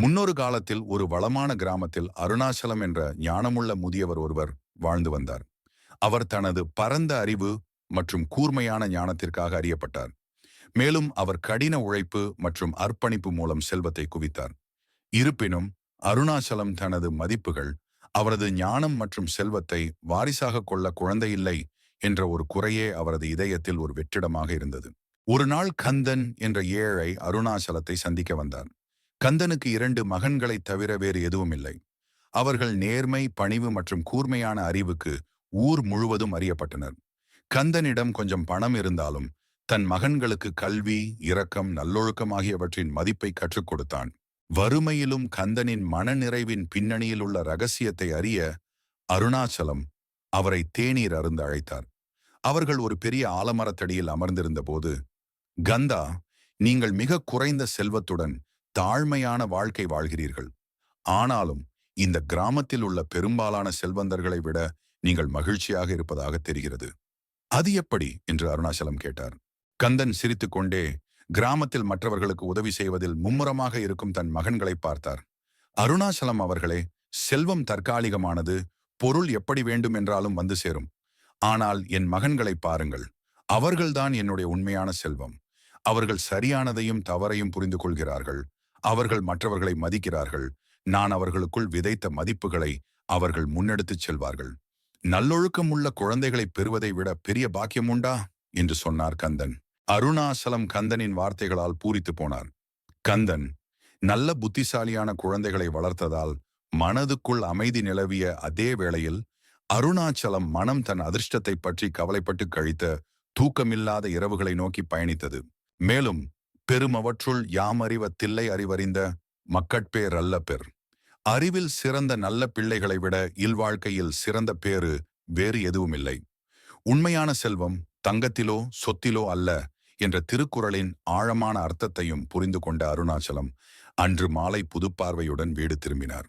முன்னொரு காலத்தில் ஒரு வளமான கிராமத்தில் அருணாச்சலம் என்ற ஞானமுள்ள முதியவர் ஒருவர் வாழ்ந்து வந்தார். அவர் தனது பரந்த அறிவு மற்றும் கூர்மையான ஞானத்திற்காக அறியப்பட்டார். மேலும் அவர் கடின உழைப்பு மற்றும் அர்ப்பணிப்பு மூலம் செல்வத்தை குவித்தார். இருப்பினும் அருணாச்சலம் தனது மதிப்புகள் அவரது ஞானம் மற்றும் செல்வத்தை வாரிசாக கொள்ள குழந்தையில்லை என்ற ஒரு குறையே அவரது இதயத்தில் ஒரு வெற்றிடமாக இருந்தது. ஒரு நாள் கந்தன் என்ற ஏழை அருணாச்சலத்தை சந்திக்க வந்தார். கந்தனுக்கு இரண்டு மகன்களைத் தவிர வேறு எதுவும் இல்லை. அவர்கள் நேர்மை பணிவு மற்றும் கூர்மையான அறிவுக்கு ஊர் முழுவதும் அறியப்பட்டனர். கந்தனிடம் கொஞ்சம் பணம் இருந்தாலும் தன் மகன்களுக்கு கல்வி இரக்கம் நல்லொழுக்கம் ஆகியவற்றின் மதிப்பை கற்றுக் கொடுத்தான். வறுமையிலும் கந்தனின் மனநிறைவின் பின்னணியில் உள்ள ரகசியத்தை அறிய அருணாச்சலம் அவரை தேநீர் அருந்து அழைத்தார். அவர்கள் ஒரு பெரிய ஆலமரத்தடியில் அமர்ந்திருந்த போது கந்தா நீங்கள் மிக குறைந்த செல்வத்துடன் தாழ்மையான வாழ்க்கை வாழ்கிறீர்கள். ஆனாலும் இந்த கிராமத்தில் உள்ள பெரும்பாலான செல்வந்தர்களை விட நீங்கள் மகிழ்ச்சியாக இருப்பதாக தெரிகிறது. அது எப்படி? என்று அருணாச்சலம் கேட்டார். கந்தன் சிரித்துக்கொண்டே கிராமத்தில் மற்றவர்களுக்கு உதவி செய்வதில் மும்முரமாக இருக்கும் தன் மகன்களை பார்த்தார். அருணாச்சலம் அவர்களே செல்வம் தற்காலிகமானது பொருள் எப்படி வேண்டும் என்றாலும் வந்து சேரும். ஆனால் என் மகன்களை பாருங்கள். அவர்கள்தான் என்னுடைய உண்மையான செல்வம். அவர்கள் சரியானதையும் தவறையும் புரிந்து கொள்கிறார்கள். அவர்கள் மற்றவர்களை மதிக்கிறார்கள். நான் அவர்களுக்குள் விதைத்த மதிப்புகளை அவர்கள் முன்னெடுத்துச் செல்வார்கள். நல்லொழுக்கம் உள்ள குழந்தைகளை பெறுவதை விட பெரிய பாக்கியம் உண்டா? என்று சொன்னார் கந்தன். அருணாசலம் கந்தனின் வார்த்தைகளால் பூரித்து போனார். கந்தன் நல்ல புத்திசாலியான குழந்தைகளை வளர்த்ததால் மனதுக்குள் அமைதி நிலவிய அதே வேளையில் அருணாச்சலம் மனம் தன் அதிர்ஷ்டத்தை பற்றி கவலைப்பட்டு கழித்த தூக்கமில்லாத இரவுகளை நோக்கி பயணித்தது. மேலும் பெருமவற்றுள் யாமறிவத்தில்லை அறிவறிந்த மக்கட்பேர் அல்ல பெர் அறிவில் சிறந்த நல்ல பிள்ளைகளை விட இல்வாழ்க்கையில் சிறந்த பேறு வேறு எதுவும் இல்லை உண்மையான செல்வம் தங்கத்திலோ சொத்திலோ அல்ல என்ற திருக்குறளின் ஆழமான அர்த்தத்தையும் புரிந்து கொண்ட அருணாச்சலம் அன்று மாலை புதுப்பார்வையுடன் வீடு திரும்பினார்.